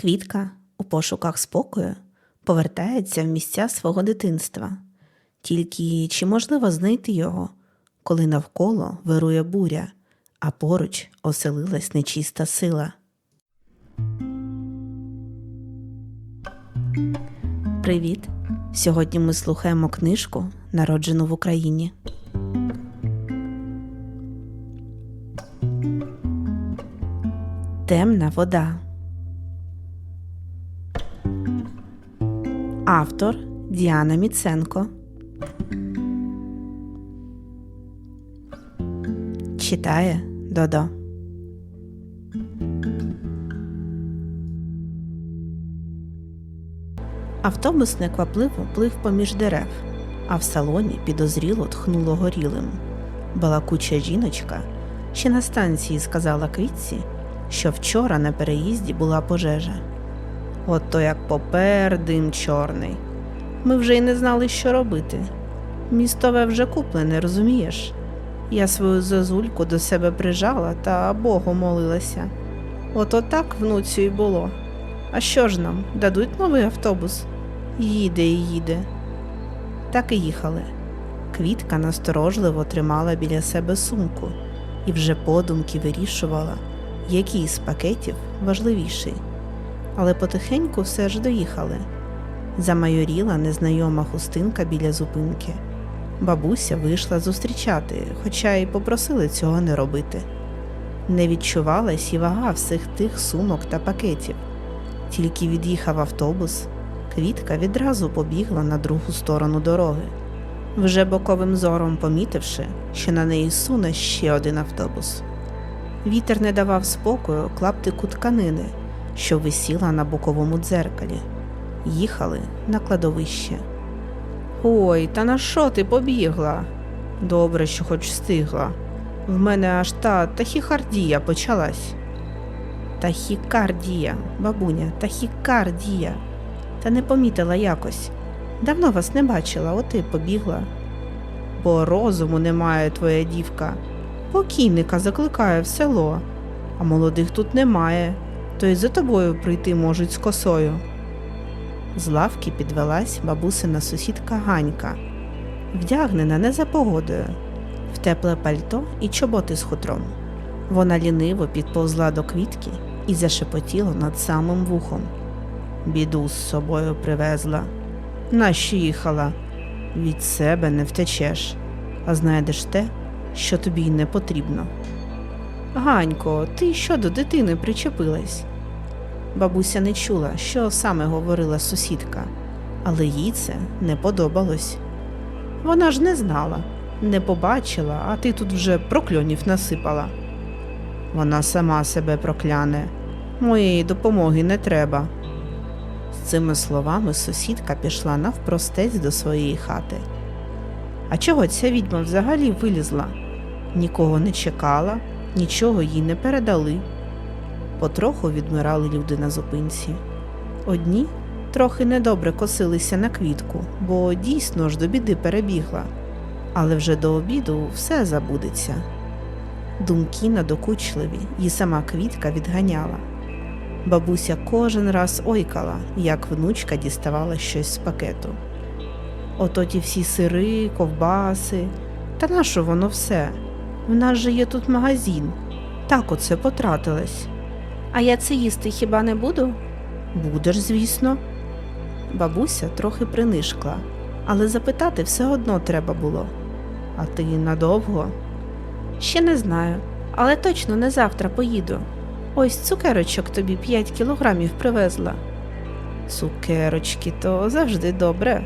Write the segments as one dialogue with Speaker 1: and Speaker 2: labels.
Speaker 1: Квітка у пошуках спокою повертається в місця свого дитинства. Тільки чи можливо знайти його, коли навколо вирує буря, а поруч оселилась нечиста сила? Привіт! Сьогодні ми слухаємо книжку, народжену в Україні. Темна вода. Автор Діана Міценко. Читає Додо. Автобус неквапливо плив поміж дерев, а в салоні підозріло тхнуло горілим. Балакуча жіночка ще на станції сказала квітці, що вчора на переїзді була пожежа. Ото як попер дим чорний. Ми вже й не знали, що робити. Містове вже куплене, розумієш? Я свою зозульку до себе прижала та Богу молилася. Ото так внуцю й було. А що ж нам, дадуть новий автобус? Їде і їде. Так і їхали. Квітка насторожливо тримала біля себе сумку і вже подумки вирішувала, який з пакетів важливіший. Але потихеньку все ж доїхали. Замайоріла незнайома хустинка біля зупинки. Бабуся вийшла зустрічати, хоча й попросили цього не робити. Не відчувалась і вага всіх тих сумок та пакетів. Тільки від'їхав автобус, квітка відразу побігла на другу сторону дороги, вже боковим зором помітивши, що на неї суне ще один автобус. Вітер не давав спокою клаптику тканини, що висіла на боковому дзеркалі. Їхали на кладовище. Ой, та на що ти побігла? Добре, що хоч встигла. В мене аж та тахікардія почалась. Тахікардія, бабуня, тахікардія. Та не помітила якось. Давно вас не бачила, от і побігла. Бо розуму немає твоя дівка. Покійника закликає в село, а молодих тут немає, то й за тобою прийти можуть з косою. З лавки підвелась бабусина сусідка Ганька, вдягнена не за погодою, в тепле пальто і чоботи з хутром. Вона ліниво підповзла до квітки і зашепотіла над самим вухом. Біду з собою привезла. Нащо їхала? Від себе не втечеш, а знайдеш те, що тобі й не потрібно. Ганько, ти що до дитини причепилась? Бабуся не чула, що саме говорила сусідка, але їй це не подобалось. Вона ж не знала, не побачила, а ти тут вже прокльонів насипала. Вона сама себе прокляне, моєї допомоги не треба. З цими словами сусідка пішла навпростець до своєї хати. А чого ця відьма взагалі вилізла? Нікого не чекала, нічого їй не передали. Потроху відмирали люди на зупинці. Одні трохи недобре косилися на квітку, бо дійсно ж до біди перебігла, але вже до обіду все забудеться. Думки надокучливі, і сама квітка відганяла. Бабуся кожен раз ойкала, як внучка діставала щось з пакету. Ото ті всі сири, ковбаси. Та нащо воно все? В нас же є тут магазин. Так оце потратилась. А я це їсти хіба не буду? Будеш, звісно. Бабуся трохи принишкла, але запитати все одно треба було. А ти надовго? Ще не знаю, але точно не завтра поїду. Ось цукерочок тобі 5 кілограмів привезла. Цукерочки то завжди добре.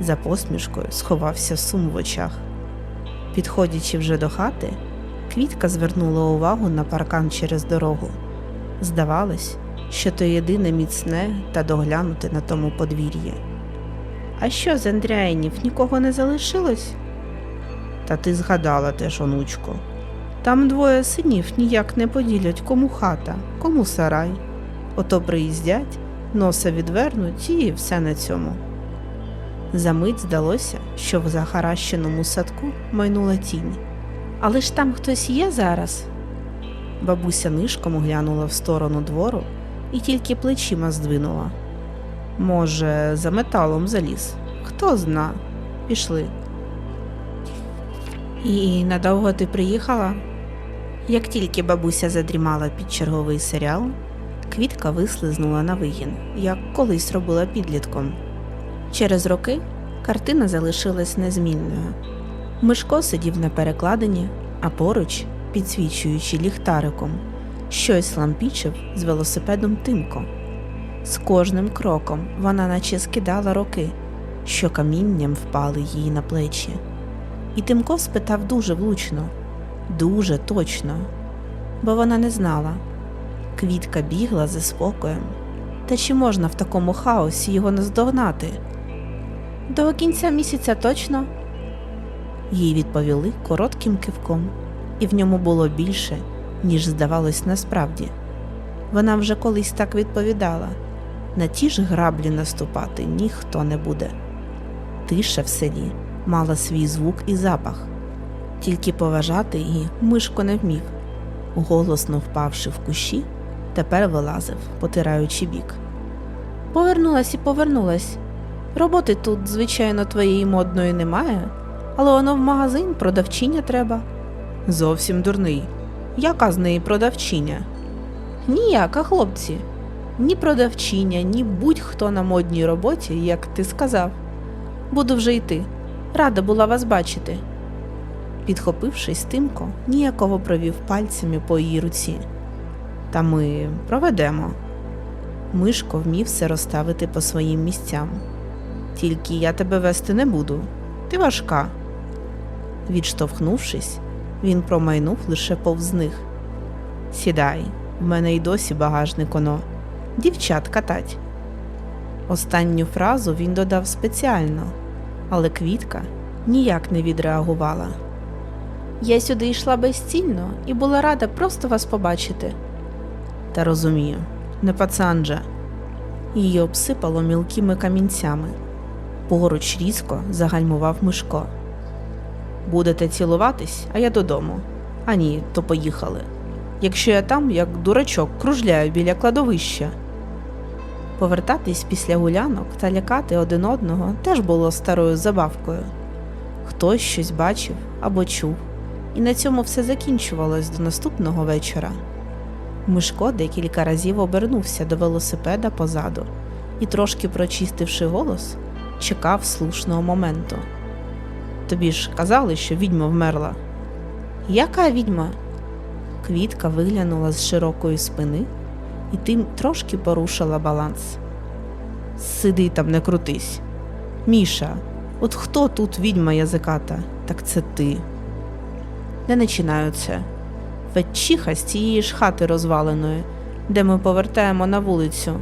Speaker 1: За посмішкою сховався сум в очах. Підходячи вже до хати, квітка звернула увагу на паркан через дорогу. Здавалось, що то єдине міцне та доглянути на тому подвір'ї. А що з Андряїнів нікого не залишилось? Та ти згадала теж, онучко. Там двоє синів ніяк не поділять, кому хата, кому сарай. Ото приїздять, носа відвернуть і все на цьому. Замить здалося, що в захаращеному садку майнула тінь. Але ж там хтось є зараз. Бабуся нишком глянула в сторону двору і тільки плечима здвинула. Може, за металом заліз. Хто зна. Пішли. І надовго ти приїхала? Як тільки бабуся задрімала під черговий серіал, квітка вислизнула на вигін, як колись робила підлітком. Через роки картина залишилась незмінною. Мишко сидів на перекладині, а поруч, підсвічуючи ліхтариком, щось лампічив з велосипедом Тимко. З кожним кроком вона наче скидала роки, що камінням впали їй на плечі. І Тимко спитав дуже влучно, дуже точно, бо вона не знала. Квітка бігла за спокоєм. Та чи можна в такому хаосі його наздогнати? До кінця місяця точно. Їй відповіли коротким кивком, і в ньому було більше, ніж здавалось насправді. Вона вже колись так відповідала на ті ж граблі наступати ніхто не буде. Тиша в селі мала свій звук і запах, тільки поважати її мишко не вмів. Голосно впавши в кущі, тепер вилазив, потираючи бік. Повернулась і повернулась. Роботи тут, звичайно, твоєї модної немає, але воно в магазин продавчиня треба. Зовсім дурний. Яка з неї продавчиня? Ніяка, хлопці. Ні продавчиня, ні будь-хто на модній роботі, як ти сказав. Буду вже йти. Рада була вас бачити. Підхопившись, Тимко ніяково провів пальцями по її руці. Та ми проведемо. Мишко вмів все розставити по своїм місцям. Тільки я тебе вести не буду. Ти важка. Відштовхнувшись, він промайнув лише повз них. Сідай, в мене й досі багажник оно. Дівчат катать. Останню фразу він додав спеціально, але квітка ніяк не відреагувала. Я сюди йшла безцільно і була рада просто вас побачити. Та розумію, не пацан же. Її обсипало мілкими камінцями. Поруч різко загальмував Мишко. Будете цілуватись, а я додому. А ні, то поїхали. Якщо я там, як дурачок, кружляю біля кладовища. Повертатись після гулянок та лякати один одного теж було старою забавкою. Хтось щось бачив або чув, і на цьому все закінчувалось до наступного вечора. Мишко декілька разів обернувся до велосипеда позаду і, трошки прочистивши голос, чекав слушного моменту. Тобі ж казали, що відьма вмерла. Яка відьма? Квітка виглянула з широкої спини і тим трошки порушила баланс. Сиди там, не крутись. Міша, от хто тут відьма язиката? Так це ти. Не починаю це. З цієї ж хати розваленої, де ми повертаємо на вулицю.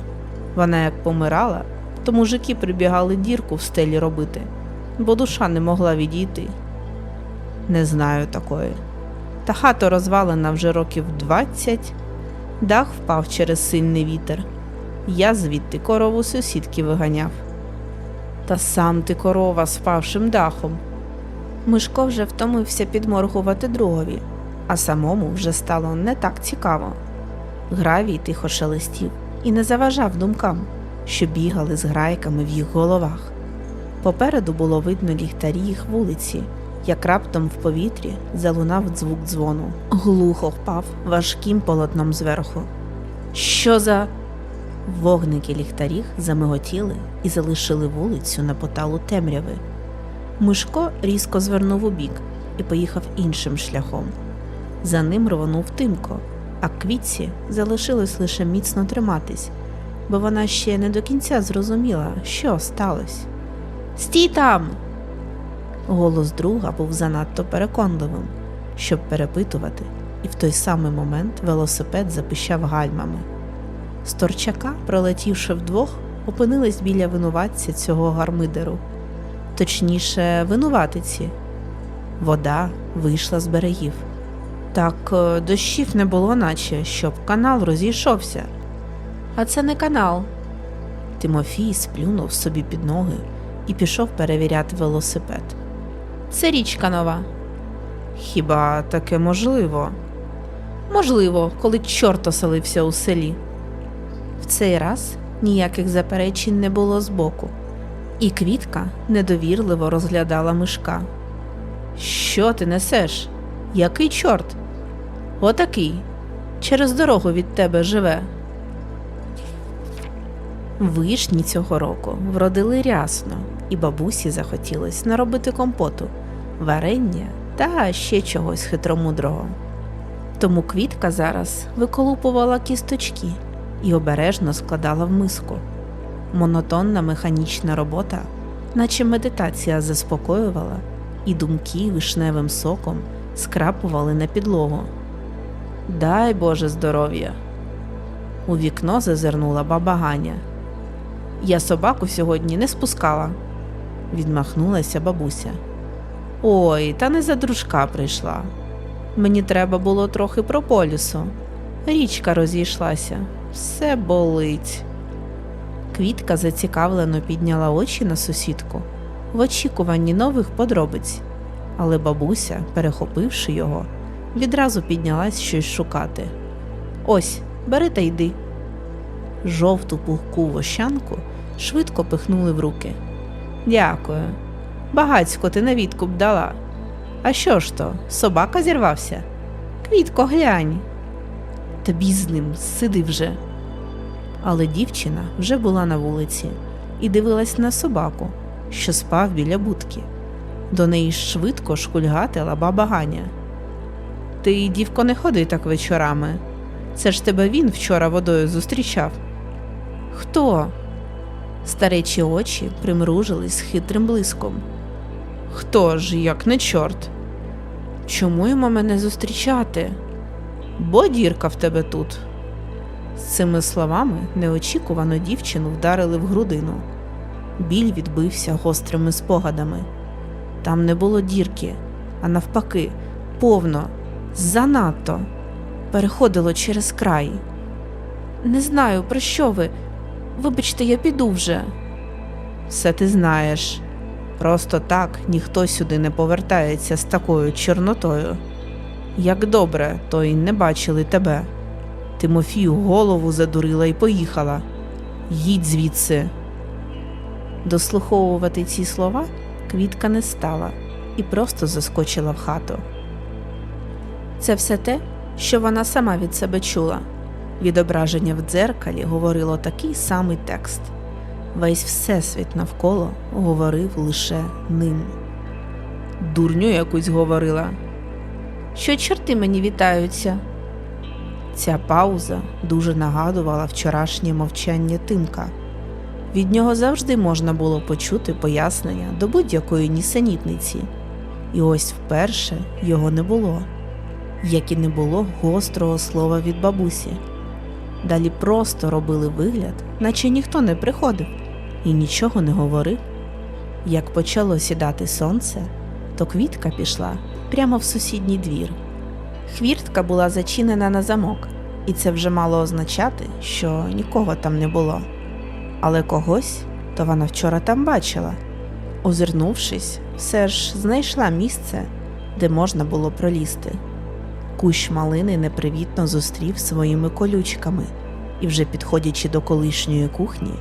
Speaker 1: Вона як помирала, то мужики прибігали дірку в стелі робити, бо душа не могла відійти. Не знаю такої. Та хата розвалена вже років двадцять, дах впав через сильний вітер. Я звідти корову сусідки виганяв. Та сам ти корова з впавшим дахом. Мишко вже втомився підморгувати другові, а самому вже стало не так цікаво. Гравій тихо шелестів і не заважав думкам, що бігали з грайками в їх головах. Попереду було видно ліхтарі їх вулиці, як раптом в повітрі залунав звук дзвону. Глухо впав важким полотном зверху. Що за. Вогники ліхтарів замиготіли і залишили вулицю на поталу темряви. Мишко різко звернув у бік і поїхав іншим шляхом. За ним рвонув Тимко, а квітці залишилось лише міцно триматись, бо вона ще не до кінця зрозуміла, що сталося. Стій там! Голос друга був занадто переконливим, щоб перепитувати, і в той самий момент велосипед запищав гальмами. З торчака, пролетівши вдвох, опинились біля винуватця цього гармидеру, точніше, винуватиці. Вода вийшла з берегів. Так е, дощів не було, наче щоб канал розійшовся. А це не канал. Тимофій сплюнув собі під ноги і пішов перевіряти велосипед. Це річка нова. Хіба таке можливо? Можливо, коли чорт оселився у селі. В цей раз ніяких заперечень не було збоку, і квітка недовірливо розглядала мишка. Що ти несеш? Який чорт? Отакий. Через дорогу від тебе живе. Вишні цього року вродили рясно, і бабусі захотілось наробити компоту, варення та ще чогось хитромудрого. Тому квітка зараз виколупувала кісточки і обережно складала в миску. Монотонна механічна робота, наче медитація заспокоювала, і думки вишневим соком скрапували на підлогу. Дай Боже здоров'я. У вікно зазирнула баба Ганя. Я собаку сьогодні не спускала, відмахнулася бабуся. Ой, та не за дружка прийшла. Мені треба було трохи прополісу. Річка розійшлася, все болить. Квітка зацікавлено підняла очі на сусідку в очікуванні нових подробиць, але бабуся, перехопивши його, відразу піднялась щось шукати. Ось, бери та йди. Жовту пухку вощанку швидко пихнули в руки. Дякую. Багацько ти на відкуп дала. А що ж то, собака зірвався? Квітко, глянь. Тобі з ним сиди вже. Але дівчина вже була на вулиці і дивилась на собаку, що спав біля будки. До неї швидко шкульгатила баба Ганя. Ти, дівко, не ходи так вечорами. Це ж тебе він вчора водою зустрічав. Хто? Старечі очі примружились хитрим блиском. Хто ж, як не чорт? Чому йому мене зустрічати? Бо дірка в тебе тут. З цими словами неочікувано дівчину вдарили в грудину. Біль відбився гострими спогадами. Там не було дірки, а навпаки, повно, занадто, переходило через край. Не знаю, про що ви. Вибачте, я піду вже. Все ти знаєш. Просто так ніхто сюди не повертається з такою чорнотою. Як добре, то й не бачили тебе. Тимофію голову задурила і поїхала. Їдь звідси. Дослуховувати ці слова квітка не стала і просто заскочила в хату. Це все те, що вона сама від себе чула. Відображення в дзеркалі говорило такий самий текст. Весь всесвіт навколо говорив лише ним. Дурню якусь говорила. Що чорти мені вітаються? Ця пауза дуже нагадувала вчорашнє мовчання Тимка. Від нього завжди можна було почути пояснення до будь-якої нісенітниці, і ось вперше його не було, як і не було гострого слова від бабусі. Далі просто робили вигляд, наче ніхто не приходив і нічого не говорив. Як почало сідати сонце, то квітка пішла прямо в сусідній двір. Хвіртка була зачинена на замок, і це вже мало означати, що нікого там не було. Але когось то вона вчора там бачила. Озирнувшись, все ж знайшла місце, де можна було пролізти. Кущ малини непривітно зустрів своїми колючками, і, вже підходячи до колишньої кухні,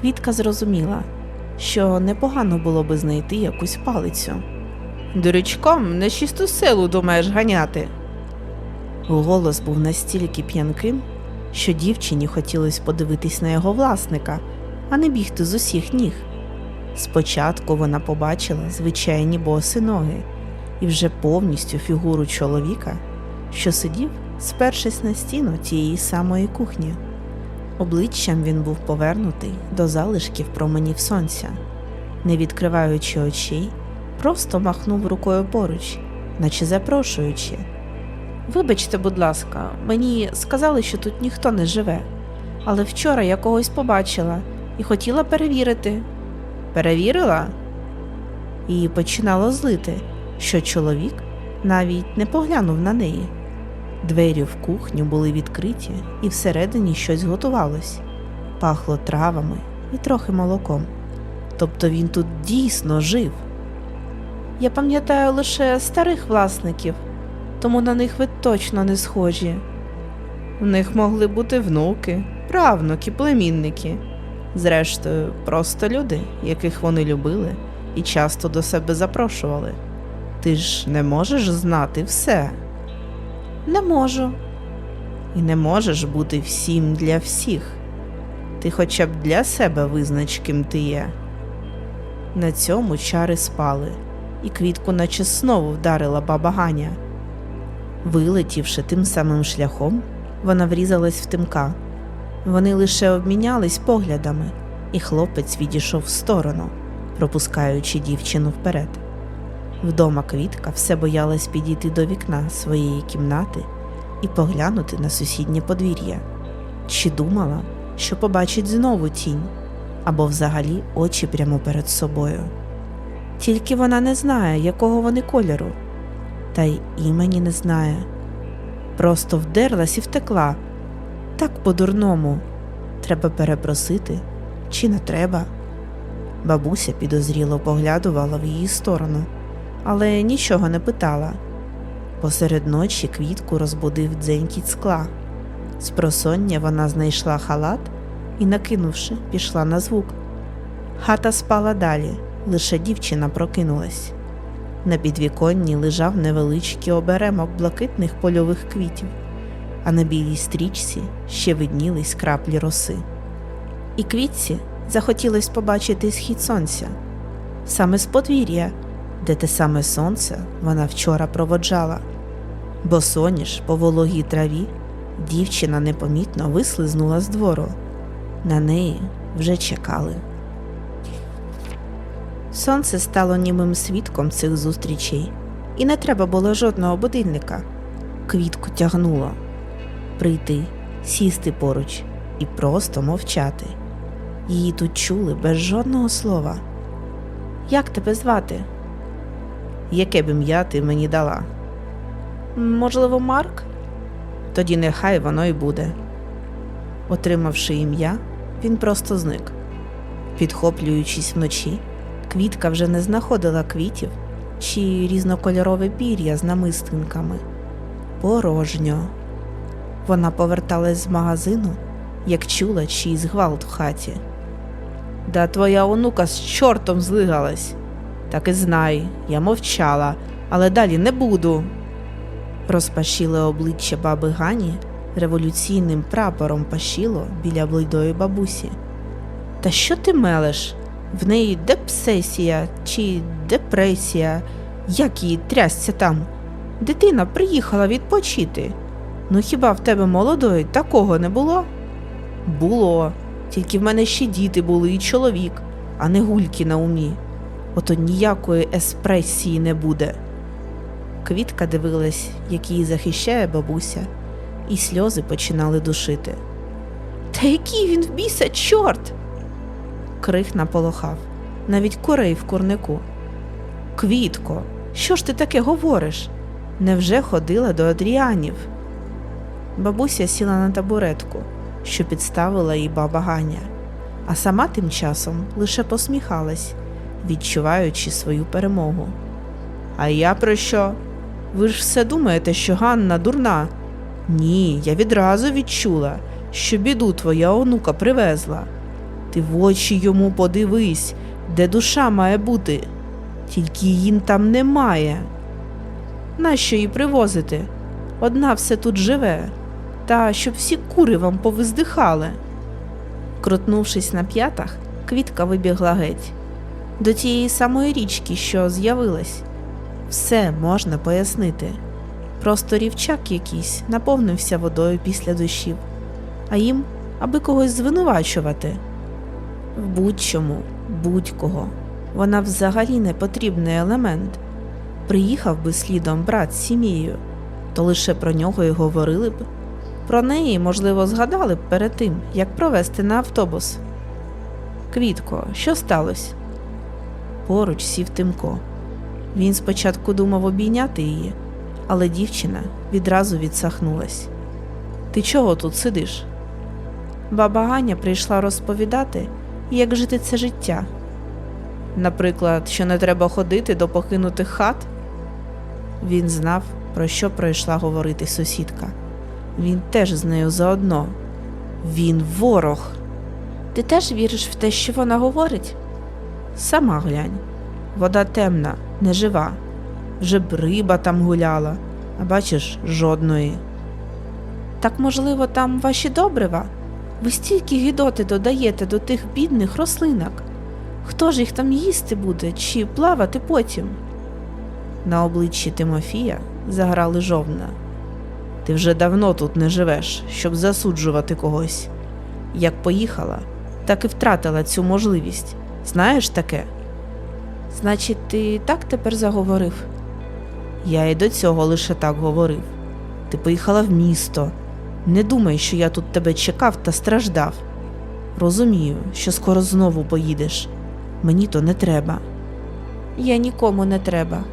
Speaker 1: Квітка зрозуміла, що непогано було би знайти якусь палицю. Дуречком на чисту силу думаєш ганяти. Голос був настільки п'янким, що дівчині хотілося подивитись на його власника, а не бігти з усіх ніг. Спочатку вона побачила звичайні боси ноги і вже повністю фігуру чоловіка, що сидів, спершись на стіну тієї самої кухні. Обличчям він був повернутий до залишків променів сонця, не відкриваючи очей, просто махнув рукою поруч, наче запрошуючи. Вибачте, будь ласка, мені сказали, що тут ніхто не живе, але вчора я когось побачила і хотіла перевірити. Перевірила? І починало злити, що чоловік навіть не поглянув на неї. Двері в кухню були відкриті, і всередині щось готувалось, пахло травами і трохи молоком. Тобто він тут дійсно жив. Я пам'ятаю лише старих власників, тому на них ви точно не схожі. В них могли бути внуки правнуки, племінники. Зрештою, просто люди, яких вони любили і часто до себе запрошували. Ти ж не можеш знати все. Не можу. І не можеш бути всім для всіх. Ти хоча б для себе визнач, ким ти є. На цьому чари спали, і квітку наче знову вдарила баба Ганя. Вилетівши тим самим шляхом, вона врізалась в тимка. Вони лише обмінялись поглядами, і хлопець відійшов в сторону, пропускаючи дівчину вперед. Вдома квітка все боялась підійти до вікна своєї кімнати і поглянути на сусіднє подвір'я. Чи думала, що побачить знову тінь або взагалі очі прямо перед собою. Тільки вона не знає, якого вони кольору, та й імені не знає. Просто вдерлась і втекла. Так по-дурному. Треба перепросити, чи не треба. Бабуся підозріло поглядувала в її сторону, але нічого не питала. Посеред ночі квітку розбудив дзенькіт скла. З просоння вона знайшла халат і, накинувши, пішла на звук. Хата спала далі, лише дівчина прокинулась. На підвіконні лежав невеличкий оберемок блакитних польових квітів, а на білій стрічці ще виднілись краплі роси. І квітці захотілось побачити схід сонця, саме з подвір'я, де те саме сонце вона вчора проводжала. Бо соніш по вологій траві дівчина непомітно вислизнула з двору. На неї вже чекали. Сонце стало німим свідком цих зустрічей, і не треба було жодного будильника. Квітку тягнуло прийти, сісти поруч і просто мовчати. Її тут чули без жодного слова. Як тебе звати? Яке б ім'я ти мені дала? Можливо, Марк? Тоді нехай воно й буде. Отримавши ім'я, він просто зник. Підхоплюючись вночі, квітка вже не знаходила квітів чи різнокольорове пір'я з намистинками. Порожньо. Вона поверталась з магазину, як чула чийсь гвалт в хаті. Да твоя онука з чортом злигалась. Так і знай, я мовчала, але далі не буду. Розпашіле обличчя баби Гані революційним прапором пашіло біля блідої бабусі. Та що ти мелеш? В неї депсесія чи депресія, як її трясся там. Дитина приїхала відпочити. Ну хіба в тебе молодої такого не було? Було. Тільки в мене ще діти були і чоловік, а не гульки на умі. Ото ніякої еспресії не буде. Квітка дивилась, як її захищає бабуся, і сльози починали душити. Та який він в біса, чорт! Крих наполохав, навіть курей в курнику. Квітко, що ж ти таке говориш? Невже ходила до Адріанів? Бабуся сіла на табуретку, що підставила їй баба Ганя, а сама тим часом лише посміхалась, відчуваючи свою перемогу. А я про що? Ви ж все думаєте, що Ганна дурна? Ні, я відразу відчула, що біду твоя онука привезла. Ти в очі йому подивись, де душа має бути, тільки її там немає. Нащо її привозити? Одна все тут живе, та щоб всі кури вам повиздихали. Крутнувшись на п'ятах, квітка вибігла геть до тієї самої річки, що з'явилась. Все можна пояснити. Просто рівчак якийсь наповнився водою після дощів, а їм аби когось звинувачувати. В будь-чому, будь-кого. Вона взагалі не потрібний елемент. Приїхав би слідом брат з сім'єю, то лише про нього й говорили б. Про неї, можливо, згадали б перед тим, як провести на автобус. Квітко, що сталося? Поруч сів Тимко. Він спочатку думав обійняти її, але дівчина відразу відсахнулась. Ти чого тут сидиш? Баба Ганя прийшла розповідати, як жити це життя. Наприклад, що не треба ходити до покинутих хат. Він знав, про що пройшла говорити сусідка. Він теж з нею заодно. Він ворог. Ти теж віриш в те, що вона говорить? Сама глянь. Вода темна, нежива. Вже б риба там гуляла, а бачиш, жодної. Так, можливо, там ваші добрива? Ви стільки гідоти додаєте до тих бідних рослинок. Хто ж їх там їсти буде чи плавати потім? На обличчі Тимофія заграли жовна. Ти вже давно тут не живеш, щоб засуджувати когось. Як поїхала, так і втратила цю можливість. Знаєш таке? Значить, ти так тепер заговорив? Я і до цього лише так говорив. Ти поїхала в місто. Не думай, що я тут тебе чекав та страждав. Розумію, що скоро знову поїдеш. Мені то не треба. Я нікому не треба.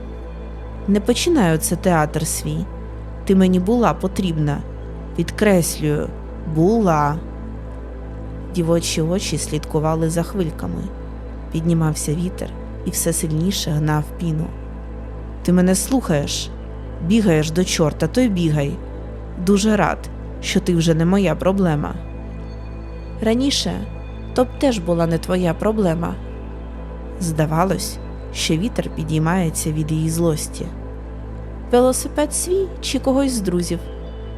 Speaker 1: Не починаю це театр свій. Ти мені була потрібна. Підкреслюю, була. Дівочі очі слідкували за хвильками. Піднімався вітер і все сильніше гнав піну. Ти мене слухаєш? Бігаєш до чорта, то й бігай. Дуже рад, що ти вже не моя проблема. Раніше то б теж була не твоя проблема. Здавалось, що вітер підіймається від її злості. Велосипед свій чи когось з друзів,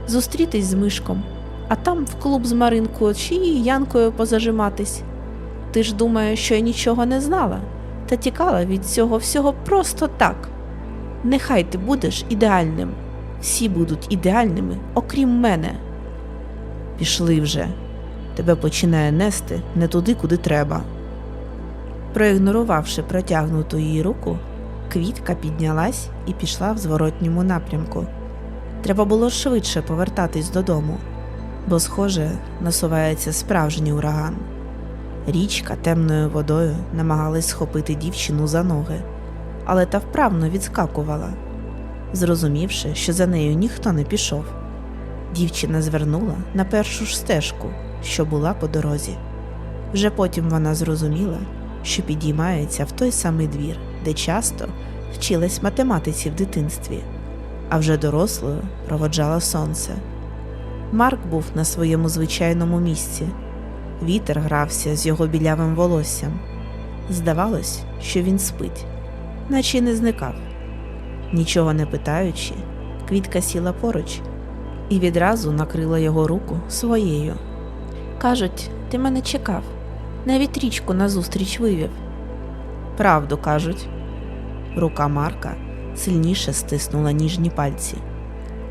Speaker 1: зустрітись з мишком, а там в клуб з Маринкою чи Янкою позажиматись. Ти ж думаєш, що я нічого не знала, та тікала від цього всього просто так. Нехай ти будеш ідеальним. Всі будуть ідеальними, окрім мене. Пішли вже. Тебе починає нести не туди, куди треба. Проігнорувавши протягнуту її руку, квітка піднялась і пішла в зворотньому напрямку. Треба було швидше повертатись додому, бо, схоже, насувається справжній ураган. Річка темною водою намагалась схопити дівчину за ноги, але та вправно відскакувала. Зрозумівши, що за нею ніхто не пішов, дівчина звернула на першу ж стежку, що була по дорозі. Вже потім вона зрозуміла, що підіймається в той самий двір, де часто вчилась математиці в дитинстві, а вже дорослою проводжала сонце. Марк був на своєму звичайному місці. Вітер грався з його білявим волоссям. Здавалось, що він спить, наче й не зникав. Нічого не питаючи, квітка сіла поруч і відразу накрила його руку своєю. Кажуть, ти мене чекав, навіть річку назустріч вивів. Правду кажуть. Рука Марка сильніше стиснула ніжні пальці.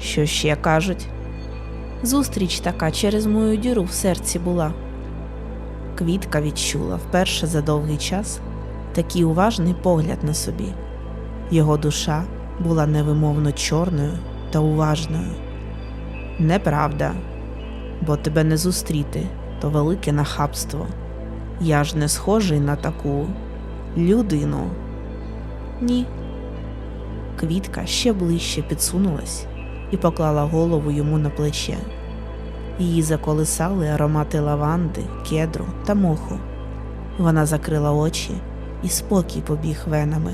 Speaker 1: Що ще кажуть? Зустріч така через мою діру в серці була. Квітка відчула вперше за довгий час такий уважний погляд на собі. Його душа була невимовно чорною та уважною. Неправда, бо тебе не зустріти, то велике нахабство. Я ж не схожий на таку людину. Ні. Квітка ще ближче підсунулась і поклала голову йому на плече. Її заколисали аромати лаванди, кедру та моху. Вона закрила очі, і спокій побіг венами.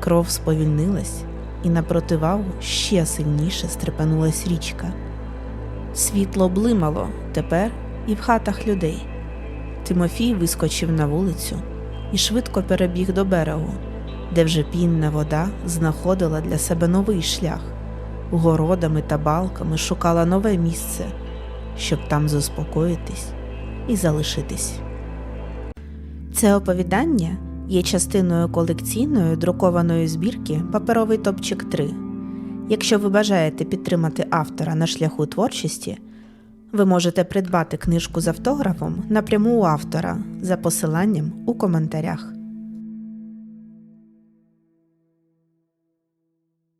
Speaker 1: Кров сповільнилась, і на противагу ще сильніше стрепенулась річка. Світло блимало тепер і в хатах людей. Тимофій вискочив на вулицю і швидко перебіг до берегу, де вже пінна вода знаходила для себе новий шлях, городами та балками шукала нове місце, щоб там заспокоїтись і залишитись. Це оповідання є частиною колекційної друкованої збірки Паперовий топчик 3. Якщо ви бажаєте підтримати автора на шляху творчості, ви можете придбати книжку з автографом напряму у автора за посиланням у коментарях.